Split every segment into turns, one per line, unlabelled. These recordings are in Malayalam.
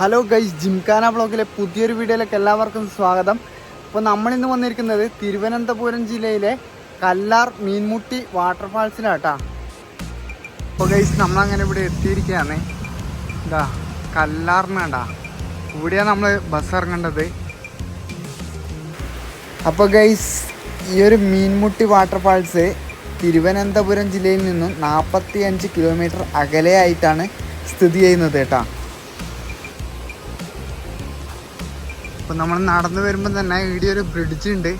ഹലോ ഗൈസ് ജിംഖാന ബ്ലോഗിലെ പുതിയൊരു വീഡിയോയിലേക്ക് എല്ലാവർക്കും സ്വാഗതം. അപ്പോൾ നമ്മളിന്ന് വന്നിരിക്കുന്നത് തിരുവനന്തപുരം ജില്ലയിലെ കല്ലാർ മീൻമുട്ടി വാട്ടർഫാൾസിലാട്ടാ അപ്പോൾ ഗൈസ് നമ്മളങ്ങനെ ഇവിടെ എത്തിയിരിക്കുകയാണ്. ഇതാ കല്ലാറിനാണ്ടാ. ഇവിടെയാണ് നമ്മൾ ബസ് ഇറങ്ങേണ്ടത്. അപ്പോൾ ഗൈസ് ഈ ഒരു മീൻമുട്ടി വാട്ടർഫാൾസ് തിരുവനന്തപുരം ജില്ലയിൽ നിന്നും നാൽപ്പത്തി അഞ്ച് കിലോമീറ്റർ അകലെയായിട്ടാണ് സ്ഥിതി ചെയ്യുന്നത് കേട്ടോ അപ്പോൾ നമ്മൾ നടന്നു വരുമ്പോൾ തന്നെ ഇവിടെ ഒരു ബ്രിഡ്ജ് ഉണ്ട്.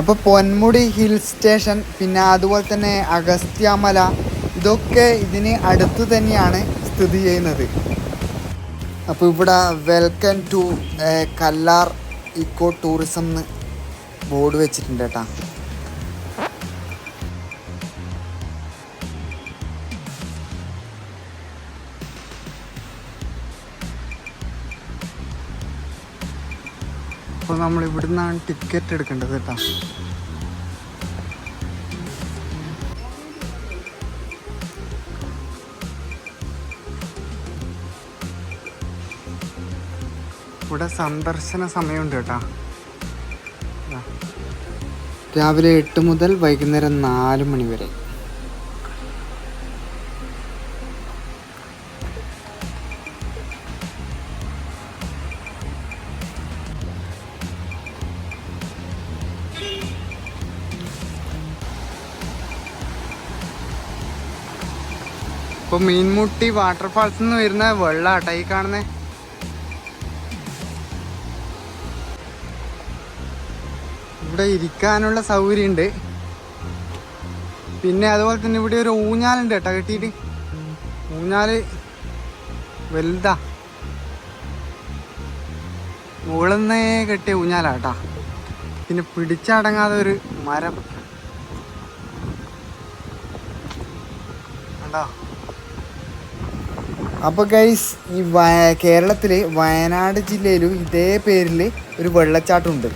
അപ്പോൾ പൊന്മുടി ഹിൽ സ്റ്റേഷൻ പിന്നെ അതുപോലെ തന്നെ അഗസ്ത്യമല ഇതൊക്കെ ഇതിന് അടുത്ത് തന്നെയാണ് സ്ഥിതി ചെയ്യുന്നത്. അപ്പോൾ ഇവിടെ welcome to Kallar eco tourism എന്ന് ബോർഡ് വെച്ചിട്ടുണ്ട് കേട്ടോ. അപ്പോൾ നമ്മൾ ഇവിടുന്നാണ് ടിക്കറ്റ് എടുക്കേണ്ടത് കേട്ടോ. ഇവിടെ സന്ദർശന സമയമുണ്ട് കേട്ടോ. രാവിലെ എട്ട് മുതൽ വൈകുന്നേരം നാല് മണി വരെ. ഇപ്പൊ മീൻമുട്ടി വാട്ടർഫാൾസ് നിന്ന് വരുന്ന വെള്ളാട്ട ഈ കാണുന്നേ. ഇവിടെ ഇരിക്കാനുള്ള സൗകര്യം ഉണ്ട് പിന്നെ അതുപോലെ തന്നെ ഇവിടെ ഒരു ഊഞ്ഞാലുണ്ട് കേട്ടോ കെട്ടിയിട്ട്. ഊഞ്ഞാൽ വലുതാ. മുകളിന്നേ കെട്ടിയ ഊഞ്ഞാലാട്ടാ പിന്നെ പിടിച്ചടങ്ങാതെ ഒരു മരം. കണ്ടോ? അപ്പോൾ ഗൈസ് ഈ കേരളത്തിൽ വയനാട് ജില്ലയിലും ഇതേ പേരിൽ ഒരു വെള്ളച്ചാട്ടമുണ്ട്.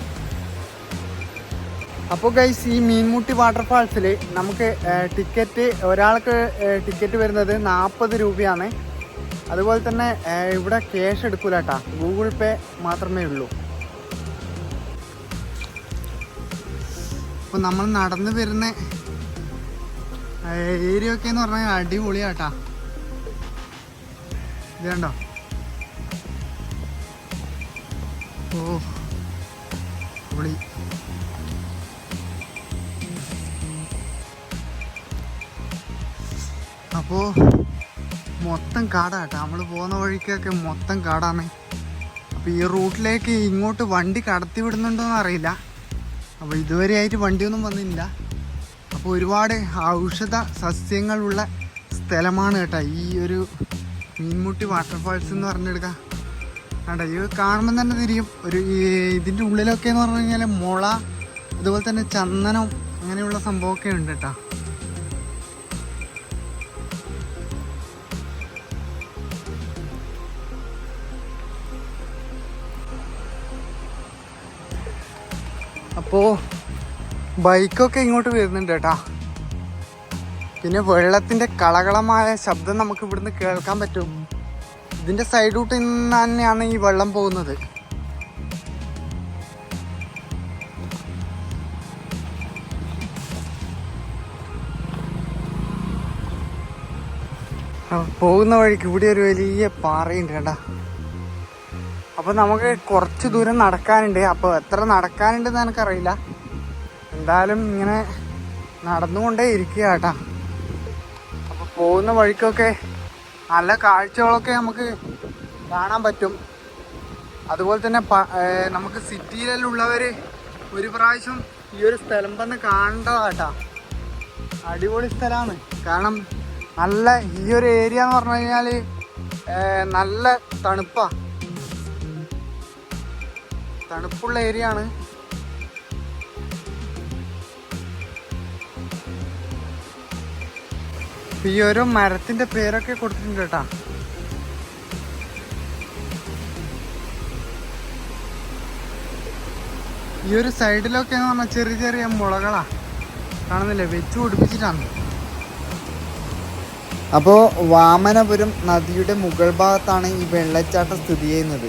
അപ്പോൾ ഗൈസ് ഈ മീൻമുട്ടി വാട്ടർഫാൾസിൽ നമുക്ക് ടിക്കറ്റ് ഒരാൾക്ക് ടിക്കറ്റ് വരുന്നത് നാൽപ്പത് രൂപയാണ്. അതുപോലെ തന്നെ ഇവിടെ ക്യാഷ് എടുക്കൂല കേട്ടാ ഗൂഗിൾ പേ മാത്രമേ ഉള്ളൂ. അപ്പോൾ നമ്മൾ നടന്നു വരുന്ന ഏരിയ ഒക്കെ എന്ന് പറഞ്ഞാൽ അടിപൊളിയാട്ടാ ഇത് കണ്ടോ? ഓ പൊളി. അപ്പോൾ മൊത്തം കാടാട്ടോ നമ്മൾ പോകുന്ന വഴിക്കൊക്കെ മൊത്തം കാടാണ്. അപ്പോൾ ഈ റൂട്ടിലേക്ക് ഇങ്ങോട്ട് വണ്ടി കടത്തി വിടുന്നുണ്ടോയെന്ന് അറിയില്ല. അപ്പോൾ ഇതുവരെയായിട്ട് വണ്ടിയൊന്നും വന്നില്ല. അപ്പോൾ ഒരുപാട് ഔഷധ സസ്യങ്ങളുള്ള സ്ഥലമാണ് കേട്ടോ ഈ ഒരു മീൻമുട്ടി വാട്ടർഫാൾസ് എന്ന് പറഞ്ഞെടുക്കാം കണ്ടോ? ഇത് കാണുമ്പോൾ തന്നെ തിരിയും. ഒരു ഇതിന്റെ ഉള്ളിലൊക്കെ എന്ന് പറഞ്ഞു കഴിഞ്ഞാൽ മുള അതുപോലെ തന്നെ ചന്ദനം അങ്ങനെയുള്ള സംഭവമൊക്കെ ഉണ്ട് കേട്ടോ. അപ്പോൾ ബൈക്കൊക്കെ ഇങ്ങോട്ട് വരുന്നുണ്ട് കേട്ടാ. പിന്നെ വെള്ളത്തിന്റെ കളകളമായ ശബ്ദം നമുക്ക് ഇവിടുന്ന് കേൾക്കാൻ പറ്റും. ഇതിന്റെ സൈഡ് നിന്ന് തന്നെയാണ് ഈ വെള്ളം പോകുന്നത്. പോകുന്ന വഴിക്ക് ഇവിടെ ഒരു വലിയ പാറയുണ്ട് കേട്ടാ അപ്പൊ നമുക്ക് കുറച്ച് ദൂരം നടക്കാനുണ്ട്. അപ്പോൾ എത്ര നടക്കാനുണ്ടെന്ന് എനിക്കറിയില്ല. എന്തായാലും ഇങ്ങനെ നടന്നുകൊണ്ടേ ഇരിക്കുക കേട്ടാ. അപ്പോൾ പോകുന്ന വഴിക്കൊക്കെ നല്ല കാഴ്ചകളൊക്കെ നമുക്ക് കാണാൻ പറ്റും. അതുപോലെ തന്നെ നമുക്ക് സിറ്റിയിലുള്ളവർ ഒരു പ്രാവശ്യം ഈ ഒരു സ്ഥലം വന്ന് കാണേണ്ടതാട്ടാ അടിപൊളി സ്ഥലമാണ്. കാരണം നല്ല ഈ ഒരു ഏരിയ എന്ന് പറഞ്ഞു കഴിഞ്ഞാൽ നല്ല തണുപ്പാണ് തണുപ്പുള്ള ഏരിയ ആണ്. ഈ ഓരോ മരത്തിന്റെ പേരൊക്കെ കൊടുത്തിട്ടുണ്ട് കേട്ടാ. ഈ ഒരു സൈഡിലൊക്കെ എന്ന് പറഞ്ഞാൽ ചെറിയ ചെറിയ മുളകളാ. കാണുന്നില്ലേ? വെച്ചു പിടിപ്പിച്ചിട്ടാണ്. അപ്പോൾ വാമനപുരം നദിയുടെ മുകൾ ഭാഗത്താണ് ഈ വെള്ളച്ചാട്ടം സ്ഥിതി ചെയ്യുന്നത്.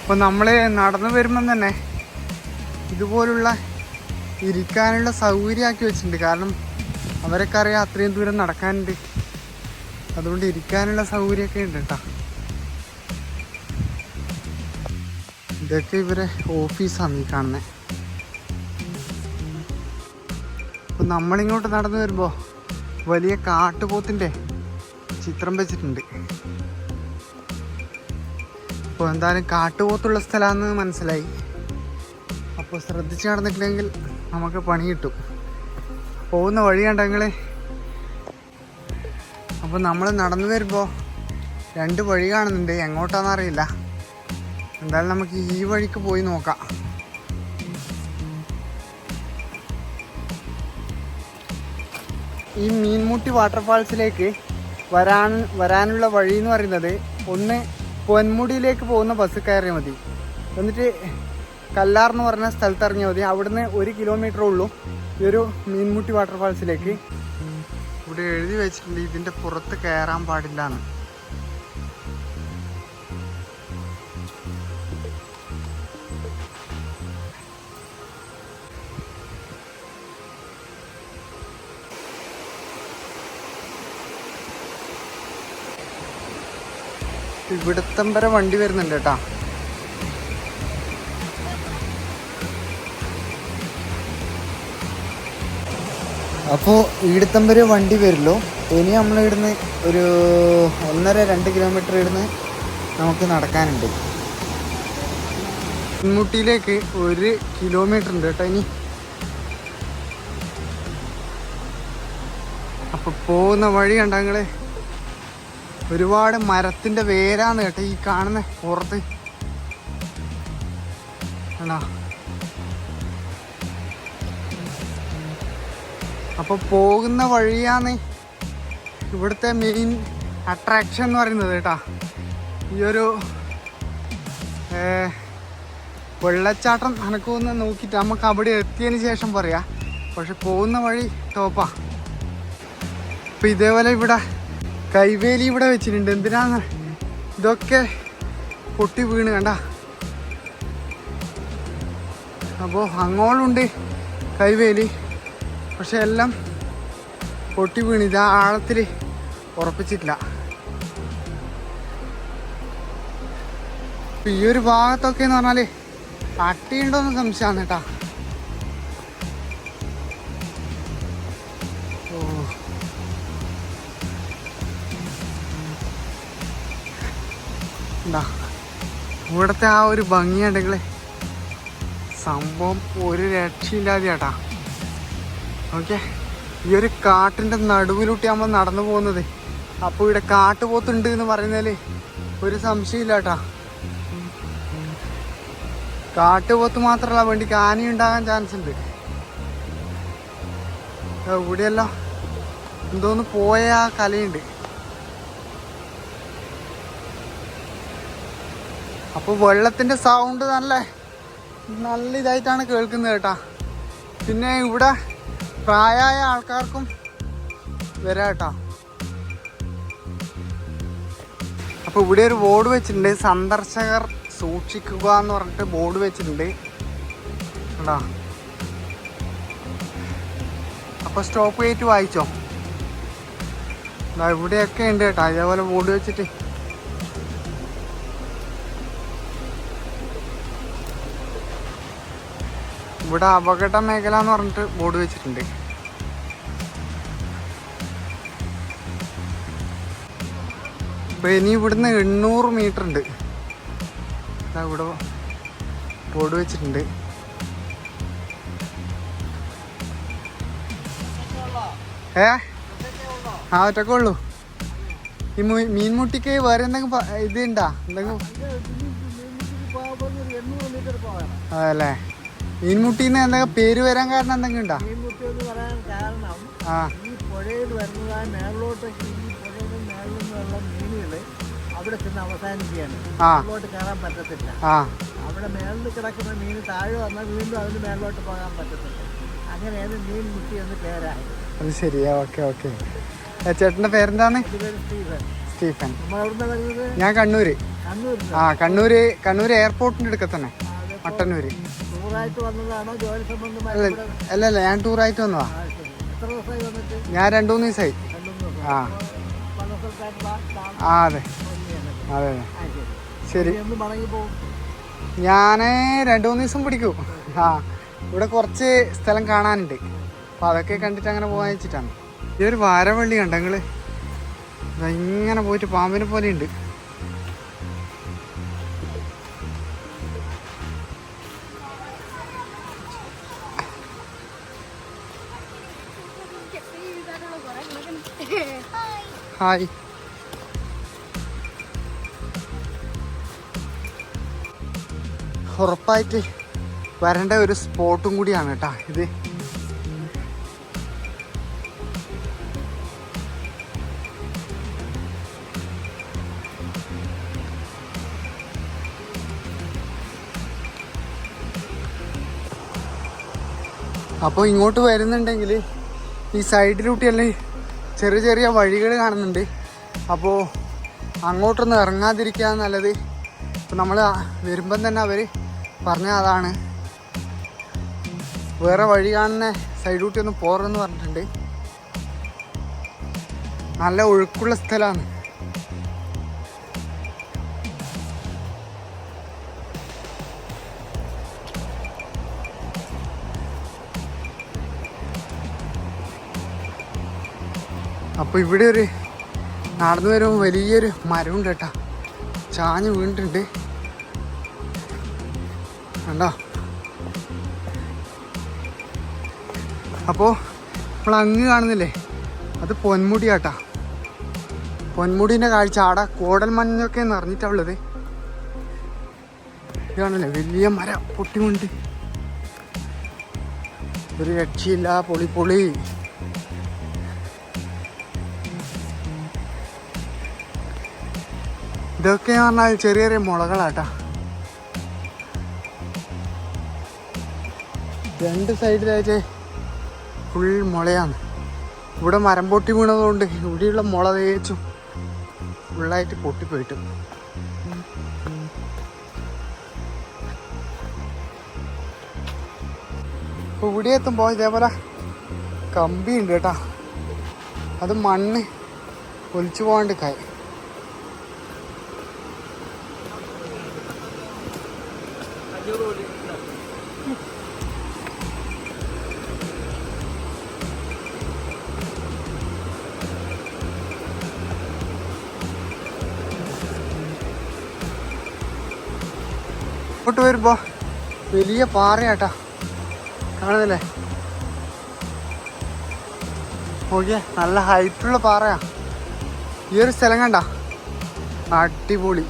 അപ്പോൾ നമ്മൾ നടന്നു വരുമ്പം തന്നെ ഇതുപോലുള്ള ഇരിക്കാനുള്ള സൗകര്യമാക്കി വെച്ചിട്ടുണ്ട്. കാരണം അവരൊക്കെ അറിയാം അത്രയും ദൂരം നടക്കാനുണ്ട്. അതുകൊണ്ട് ഇരിക്കാനുള്ള സൗകര്യമൊക്കെ ഉണ്ട് കേട്ടോ. ഇതൊക്കെ ഇവരെ ഓഫീസാണ് ഈ കാണുന്നത് അപ്പം നമ്മളിങ്ങോട്ട് നടന്നു വരുമ്പോൾ വലിയ കാട്ടുപോത്തിന്റെ ചിത്രം വെച്ചിട്ടുണ്ട്. അപ്പോൾ എന്തായാലും കാട്ടുപോത്തുള്ള സ്ഥലമാണെന്ന് മനസ്സിലായി. അപ്പോൾ ശ്രദ്ധിച്ച് നടന്നിട്ടില്ലെങ്കിൽ നമുക്ക് പണി കിട്ടും. പോകുന്ന വഴി കണ്ടെങ്കിൽ അപ്പോൾ നമ്മൾ നടന്നു വരുമ്പോൾ രണ്ട് വഴി കാണുന്നുണ്ട്. എങ്ങോട്ടാണെന്ന് അറിയില്ല. എന്തായാലും നമുക്ക് ഈ വഴിക്ക് പോയി നോക്കാം. ഈ മീൻമുട്ടി വാട്ടർഫാൾസിലേക്ക് വരാൻ വരാനുള്ള വഴി എന്ന് പറയുന്നത് ഒന്ന് പൊന്മുടിയിലേക്ക് പോകുന്ന ബസ് കയറിയാൽ മതി. എന്നിട്ട് കല്ലാർ എന്ന് പറഞ്ഞ സ്ഥലത്ത് ഇറങ്ങിയാൽ മതി അവിടുന്ന് ഒരു കിലോമീറ്റർ ഉള്ളൂ. ഈ ഒരു മീൻമുട്ടി വാട്ടർഫാൾസിലേക്ക് ഇവിടെ എഴുതി വെച്ചിട്ടുണ്ട് ഇതിന്റെ പുറത്ത് കയറാൻ പാടില്ല എന്ന് ഇവിടത്തം വരെ വണ്ടി വരുന്നുണ്ട് കേട്ടാ. അപ്പോൾ ഇവിടുത്തം വരെ വണ്ടി വരുമല്ലോ ഇനി നമ്മൾ ഇവിടുന്ന് ഒരു ഒന്നര രണ്ട് കിലോമീറ്റർ ഇവിടുന്ന് നമുക്ക് നടക്കാനുണ്ട്. മുട്ടിയിലേക്ക് ഒരു കിലോമീറ്റർ ഉണ്ട് കേട്ടോ ഇനി. അപ്പൊ പോകുന്ന വഴി കണ്ടങ്ങൾ ഒരുപാട് മരത്തിന്റെ വേരാന്ന് കേട്ടോ ഈ കാണുന്ന പുറത്ത്. ആണോ അപ്പൊ പോകുന്ന വഴിയാണ് ഇവിടുത്തെ മെയിൻ അട്രാക്ഷൻ എന്ന് പറയുന്നത് കേട്ടാ. ഈ ഒരു വെള്ളച്ചാട്ടം അനക്കൊന്ന് നോക്കിയിട്ട് നമുക്ക് അവിടെ എത്തിയതിന് ശേഷം പറയാം. പക്ഷെ പോകുന്ന വഴി ടോപ്പാ അപ്പൊ ഇതേപോലെ ഇവിടെ കൈവേലി ഇവിടെ വെച്ചിട്ടുണ്ട്. എന്തിനാന്ന്? ഇതൊക്കെ പൊട്ടി വീണ് കണ്ട. അപ്പോൾ അങ്ങോളുണ്ട് കൈവേലി. പക്ഷെ എല്ലാം പൊട്ടി വീണ് ഇത് ആഴത്തിൽ ഉറപ്പിച്ചിട്ടില്ല. ഈ ഒരു ഭാഗത്തൊക്കെ എന്ന് പറഞ്ഞാൽ അട്ടിയുണ്ടോന്ന് സംശയമാണ് കേട്ടാ. എന്താ ഇവിടുത്തെ ആ ഒരു ഭംഗിയുണ്ടെങ്കിൽ സംഭവം ഒരു രക്ഷയില്ലാതെ ചേട്ടാ ഓക്കെ. ഈ ഒരു കാട്ടിന്റെ നടുവിലൂട്ടി നമ്മൾ നടന്നു പോകുന്നത്. അപ്പോൾ ഇവിടെ കാട്ടുപോത്തുണ്ട് എന്ന് പറയുന്നതിൽ ഒരു സംശയമില്ല കേട്ടാ കാട്ടുപോത്ത് മാത്രമല്ല കാനി ആനയുണ്ടാകാൻ ചാൻസ് ഉണ്ട്. ഇവിടെയല്ല. എന്തോന്ന് പോയ ആ കലയുണ്ട്. അപ്പോൾ വെള്ളത്തിന്റെ സൗണ്ട് നല്ല നല്ല ഇതായിട്ടാണ് കേൾക്കുന്നത് കേട്ടാ. പിന്നെ ഇവിടെ പ്രായമായ ആൾക്കാർക്കും വരാം അപ്പൊ അപ്പോൾ ഇവിടെ ഒരു ബോർഡ് വെച്ചിട്ടുണ്ട്. സന്ദർശകർ സൂക്ഷിക്കുക എന്ന് പറഞ്ഞിട്ട് ബോർഡ് വെച്ചിട്ടുണ്ട്. അപ്പൊ അപ്പോൾ സ്റ്റോപ്പ് ചെയ്തിട്ട് വായിച്ചോ ഇവിടെയൊക്കെ ഉണ്ട് കേട്ടോ. അതേപോലെ ബോർഡ് വെച്ചിട്ട് ഇവിടെ അപകട മേഖല എന്ന് പറഞ്ഞിട്ട് ബോർഡ് വെച്ചിട്ടുണ്ട്. ഇപ്പൊ ഇനി ഇവിടുന്ന് എണ്ണൂറ് മീറ്റർ ഉണ്ട്. ഇവിടെ ബോർഡ് വെച്ചിട്ടുണ്ട്. ഏ? ആ ഒറ്റക്കെ ഉള്ളൂ. ഈ മീൻമുട്ടിക്ക് വേറെ എന്തെങ്കിലും ഇത് ഉണ്ടാ എന്തെങ്കിലും അതല്ലേ? മീൻമുട്ടിന്ന് എന്താ പേര് വരാൻ കാരണം എന്തെങ്കിലും ഉണ്ടോ
മീൻമുട്ടി എന്ന് പറയാൻ കാരണം
ആ.
ഈ പുഴയിൽ വരുന്നതായ മേളിലോട്ട് ഈ പുഴയുടെ മേളിൽ നിന്നുള്ള മീനുകൾ അവിടെ ചെന്ന് അവസാനിക്കുകയാണ്. മേളിലോട്ട് കയറാൻ പറ്റത്തില്ല. അവിടെ മേളിൽ കിടക്കുന്ന മീൻ താഴെ വന്നാൽ വീണ്ടും അതിന് മേളിലോട്ട് പോകാൻ പറ്റത്തില്ല. അങ്ങനെയാണ് എന്ന് പേരായത്.
അത് ശരിയാ ഓക്കെ ഓക്കെ. ചേട്ടന്റെ
പേരെന്താണ്? സ്റ്റീഫൻ.
ഞാൻ കണ്ണൂര്. ആ കണ്ണൂര് കണ്ണൂര് എയർപോർട്ടിന്റെ അടുക്ക തന്നെ മട്ടന്നൂര് അല്ല അല്ല ഞാൻ ടൂറായിട്ട് വന്നതാ. ഞാൻ രണ്ടു മൂന്ന് ദിവസമായി ആ. ആ അതെ. അതെ അതെ.
ശരി.
ഞാൻ രണ്ടു മൂന്ന് ദിവസം പിടിക്കും. ആ ഇവിടെ കുറച്ച് സ്ഥലം കാണാനുണ്ട്. അപ്പൊ അതൊക്കെ കണ്ടിട്ട് അങ്ങനെ പോകാൻ വെച്ചിട്ടാണ്. ഈ ഒരു വാരവള്ളി കണ്ടങ്ങൾ ഇങ്ങനെ പോയിട്ട് പാമ്പിനെ പോലെ ഉണ്ട് ഹായ് ഉറപ്പായിട്ട് വരേണ്ട ഒരു സ്പോട്ടും കൂടിയാണ് കേട്ടാ ഇത്. അപ്പോൾ ഇങ്ങോട്ട് വരുന്നുണ്ടെങ്കിൽ ഈ സൈഡിലൂട്ടിയല്ലേ ചെറിയ ചെറിയ വഴികൾ കാണുന്നുണ്ട്. അപ്പോൾ അങ്ങോട്ടൊന്നും ഇറങ്ങാതിരിക്കുക നല്ലത്. ഇപ്പം നമ്മൾ വരുമ്പം തന്നെ അവർ പറഞ്ഞ അതാണ്. വേറെ വഴി കാണുന്ന സൈഡ് സൈഡൂട്ടി ഒന്ന് പോറെന്ന് പറഞ്ഞിട്ടുണ്ട്. നല്ല ഒഴുക്കുള്ള സ്ഥലമാണ്. അപ്പോൾ ഇവിടെ ഒരു നടന്നു വരുമ്പോൾ വലിയൊരു മരമുണ്ട് കേട്ടാ. ചാഞ്ഞ് വീണിട്ടുണ്ട്. കണ്ടോ? അപ്പോ നമ്മൾ അങ്ങ് കാണുന്നില്ലേ? അത് പൊന്മുടിയാട്ടാ. പൊന്മുടീന്റെ കാഴ്ച. ആടെ കോടൽ മഞ്ഞൊക്കെ നിറഞ്ഞിട്ടാ ഉള്ളത്. ഇത് കാണല്ലേ വലിയ മര പൊട്ടിമുണ്ട് ഒരു രക്ഷയില്ല പൊളി പൊളി. ഇതൊക്കെ പറഞ്ഞാൽ ചെറിയ ചെറിയ മുളകളാട്ടാ. രണ്ട് സൈഡിലായിട്ട് ഫുൾ മുളയാണ്. ഇവിടെ മരം പൊട്ടി വീണതുകൊണ്ട് ഇവിടെയുള്ള മുള തേച്ചും ഫുള്ളായിട്ട് പൊട്ടിപ്പോയിട്ടു. ഇപ്പോൾ ഇവിടെ എത്തുമ്പോൾ ഇതേപോലെ കമ്പി ഉണ്ട് കേട്ടാ. അത് മണ്ണ് ഒലിച്ചു പോകാണ്ട് കായ്. ഇങ്ങോട്ട് വരുമ്പോ വലിയ പാറയാട്ടാ. കാണുന്നില്ലേ? നോക്കിയേ നല്ല ഹൈറ്റുള്ള പാറയാ. ഈ ഒരു സ്ഥലം കണ്ട? അടിപൊളി.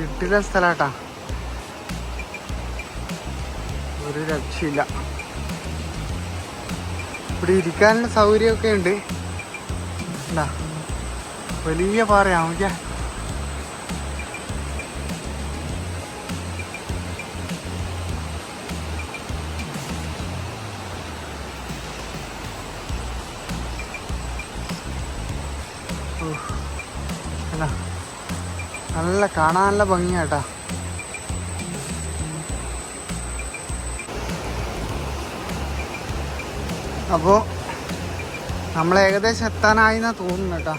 കിട്ടില്ല സ്ഥലാട്ടാ. ഒരു രക്ഷയില്ല. ഇവിടെ ഇരിക്കാനുള്ള സൗകര്യമൊക്കെ ഉണ്ട്. കണ്ടാ വലിയ പാറയാ നോക്കിയാ. നല്ല കാണാൻ നല്ല ഭംഗിയാട്ടാ. അപ്പോൾ നമ്മൾ ഏകദേശം എത്താനായി എന്നാ തോന്നുന്നു കേട്ടോ.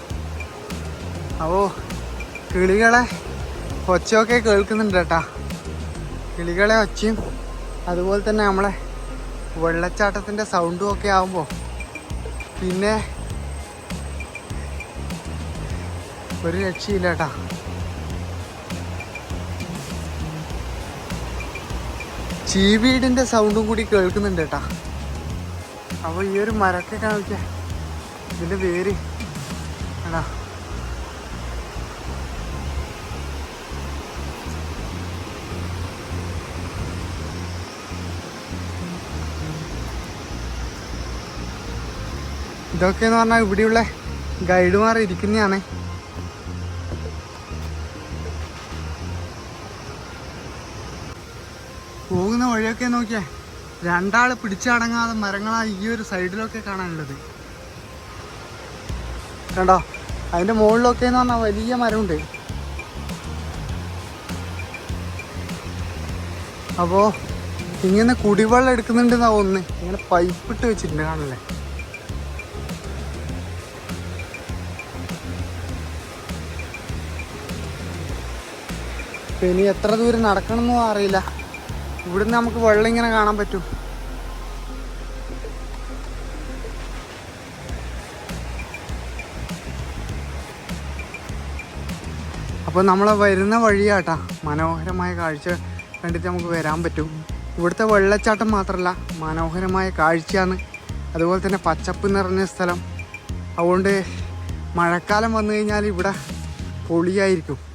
അപ്പോൾ കിളികളെ ഒച്ചയൊക്കെ കേൾക്കുന്നുണ്ട് കേട്ടാ. കിളികളെ ഒച്ചയും അതുപോലെ തന്നെ നമ്മളെ വെള്ളച്ചാട്ടത്തിന്റെ സൗണ്ടും ഒക്കെ ആകുമ്പോൾ പിന്നെ ഒരു രക്ഷയില്ല കേട്ടാ. ചീവീടിന്റെ സൗണ്ടും കൂടി കേൾക്കുന്നുണ്ട് കേട്ടാ അപ്പൊ ഈ ഒരു മരക്കെ കാണിക്ക. ഇതിന്റെ പേര് എടാ. ഇതൊക്കെ എന്ന് പറഞ്ഞാൽ ഇവിടെയുള്ള ഗൈഡുമാർ ഇരിക്കുന്നതാണ്. പോകുന്ന വഴിയൊക്കെ നോക്കിയേ. രണ്ടാൾ പിടിച്ചടങ്ങാതെ മരങ്ങളാ ഈ ഒരു സൈഡിലൊക്കെ കാണാനുള്ളത്. കണ്ടോ? അതിന്റെ മുകളിലൊക്കെ എന്ന് പറഞ്ഞാൽ വലിയ മരമുണ്ട്. അപ്പോൾ ഇങ്ങനെ കുടിവെള്ളം എടുക്കുന്നുണ്ടെന്നാ ഒന്ന് ഇങ്ങനെ പൈപ്പ് ഇട്ട് വെച്ചിട്ടുണ്ട് കാണല്ലേ? ഇനി എത്ര ദൂരം നടക്കണമെന്നും അറിയില്ല. ഇവിടുന്ന് നമുക്ക് വെള്ളം ഇങ്ങനെ കാണാൻ പറ്റും. അപ്പോൾ നമ്മൾ വരുന്ന വഴിയാട്ടാ. മനോഹരമായ കാഴ്ച കണ്ടിട്ട് നമുക്ക് വരാൻ പറ്റും. ഇവിടുത്തെ വെള്ളച്ചാട്ടം മാത്രമല്ല മനോഹരമായ കാഴ്ചയാണ്. അതുപോലെ തന്നെ പച്ചപ്പ് നിറഞ്ഞ സ്ഥലം. അതുകൊണ്ട് മഴക്കാലം വന്നു കഴിഞ്ഞാൽ ഇവിടെ പൊളിയായിരിക്കും.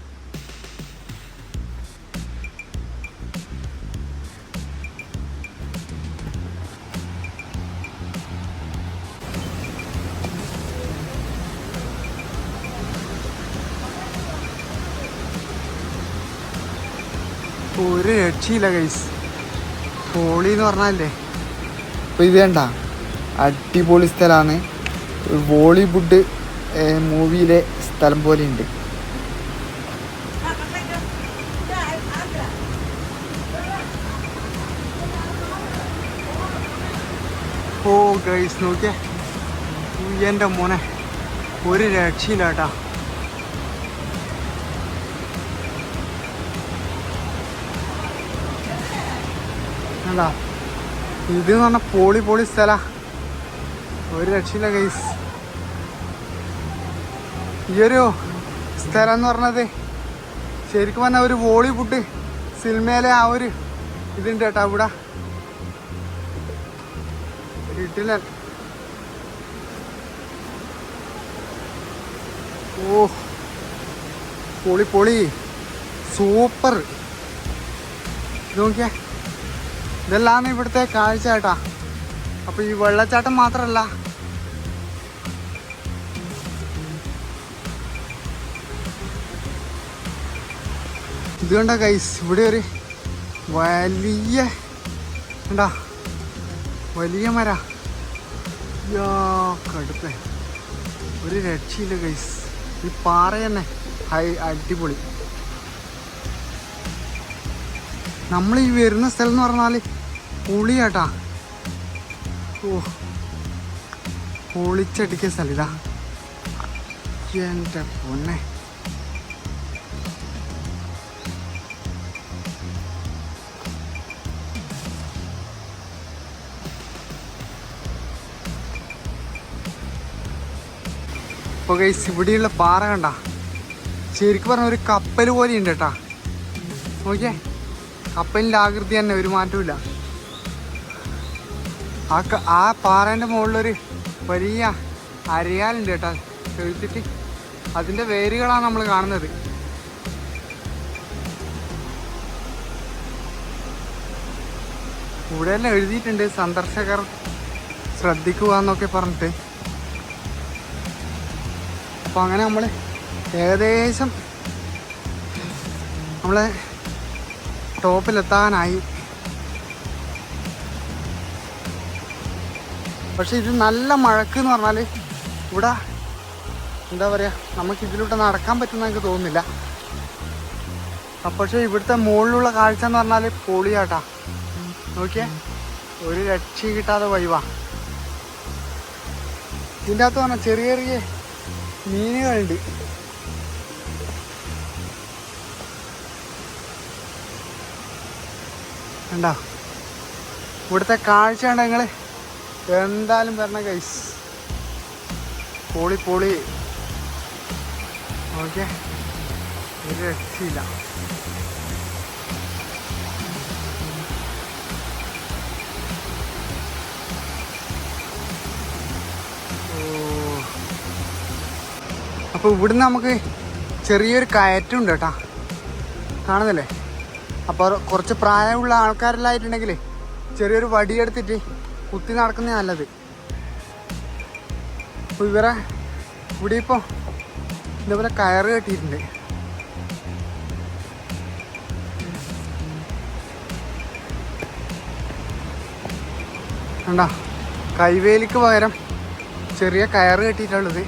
രക്ഷയില്ല ഗൈസ് പോളി എന്ന് പറഞ്ഞാലേ. അപ്പോൾ ഇത് വേണ്ട അടിപൊളി സ്ഥലമാണ് ബോളിവുഡ് മൂവിയിലെ സ്ഥലം പോലെ ഉണ്ട് ഓ ഗൈസ് നോക്കിയേ. എന്റെ മോനെ. ഒരു രക്ഷയില്ല കേട്ടാ കണ്ടാ. ഇത് എന്ന് പറഞ്ഞാൽ പോളി പോളി സ്ഥല. ഒരു രക്ഷയില്ല ഗൈസ് ഈ ഒരു സ്ഥലം എന്ന് പറഞ്ഞത് ശരിക്കും പറഞ്ഞാൽ ഒരു ബോളിവുഡ് സിനിമയിലെ ആ ഒരു ഇതുണ്ട് കേട്ടോ ഇവിടെ കിട്ടില്ല ഓ പൊളി പൊളി. സൂപ്പർ. നോക്കിയേ. ഇതെല്ലാം ഇവിടുത്തെ കാഴ്ച കേട്ടാ. അപ്പൊ ഈ വെള്ളച്ചാട്ടം മാത്രല്ല. ഇത് കണ്ട കൈസ് ഇവിടെ ഒരു വലിയ എന്താ വലിയ മര. യാ കടുപ്പേ. ഒരു രക്ഷയില്ല കൈസ് ഈ പാറ തന്നെ. ഹൈ അടിപൊളി. നമ്മൾ ഈ വരുന്ന സ്ഥലം എന്ന് പറഞ്ഞാൽ പുളിയാട്ടാ. ഓ പൊളിച്ചടിക്കിയ സ്ഥലം എന്റെ പൊന്നെ. ഇപ്പോൾ കൈസ് ഇവിടെയുള്ള പാറ കണ്ട? ശരിക്കും പറഞ്ഞ ഒരു കപ്പൽ പോലെ ഉണ്ട് കേട്ടാ. നോക്കിയേ. കപ്പലിന്റെ ആകൃതി തന്നെ ഒരു മാറ്റമില്ല ആ ആ പാറേന്റെ മുകളിലൊരു വലിയ അരയാലുണ്ട് കേട്ടോ. ചോദിച്ചിട്ട് അതിന്റെ വേരുകളാണ് നമ്മൾ കാണുന്നത്. ഇവിടെ തന്നെ എഴുതിയിട്ടുണ്ട് സന്ദർശകർ ശ്രദ്ധിക്കുക എന്നൊക്കെ പറഞ്ഞിട്ട്. അപ്പോൾ അങ്ങനെ നമ്മൾ ഏകദേശം നമ്മളെ ടോപ്പിലെത്താനായി. പക്ഷെ ഇത് നല്ല മഴക്ക് എന്ന് പറഞ്ഞാൽ ഇവിടെ എന്താ പറയുക നമുക്ക് ഇതിലൂടെ നടക്കാൻ പറ്റുന്ന എനിക്ക് തോന്നുന്നില്ല. പക്ഷേ ഇവിടുത്തെ മുകളിലുള്ള കാഴ്ച എന്ന് പറഞ്ഞാൽ പൊളിയാട്ടാ. നോക്കിയേ ഒരു രക്ഷ കിട്ടാതെ വൈവാ. ഇതിന്റെ അകത്ത് പറഞ്ഞാൽ ചെറിയ ചെറിയ മീനുകളുണ്ട്. കണ്ടോ? ഇവിടുത്തെ കാഴ്ച കണ്ടോ എന്തായാലും വരണ കൈസ് പൊളി പൊളി. ഓക്കെ. ഒരു രക്ഷയില്ല. അപ്പൊ ഇവിടുന്ന് നമുക്ക് ചെറിയൊരു കയറ്റുണ്ട് കേട്ടാ. കാണുന്നില്ലേ? അപ്പോൾ കുറച്ച് പ്രായമുള്ള ആൾക്കാരെല്ലാം ആയിട്ടുണ്ടെങ്കിൽ ചെറിയൊരു വടിയെടുത്തിട്ട് കുത്തി നടക്കുന്ന നല്ലത്. അപ്പോൾ ഇവരെ ഇവിടെ ഇപ്പോൾ ഇതേപോലെ കയറ് കെട്ടിയിട്ടുണ്ട്. കണ്ട കൈവേലിക്ക് പകരം ചെറിയ കയറ് കെട്ടിയിട്ടുള്ളത്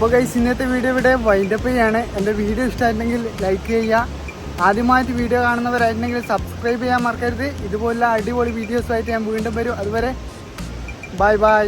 അപ്പോൾ ഗൈസ് ഇന്നത്തെ വീഡിയോ ഇവിടെ വൈൻഡപ്പ് ചെയ്യാണ്. എന്റെ വീഡിയോ ഇഷ്ടമായിട്ടുണ്ടെങ്കിൽ ലൈക്ക് ചെയ്യുക. ആദ്യമായിട്ട് വീഡിയോ കാണുന്നവരായിട്ടുണ്ടെങ്കിൽ സബ്സ്ക്രൈബ് ചെയ്യാൻ മറക്കരുത്. ഇതുപോലുള്ള അടിപൊളി വീഡിയോസുമായിട്ട് ഞാൻ വീണ്ടും വരും. അതുവരെ ബൈ ബൈ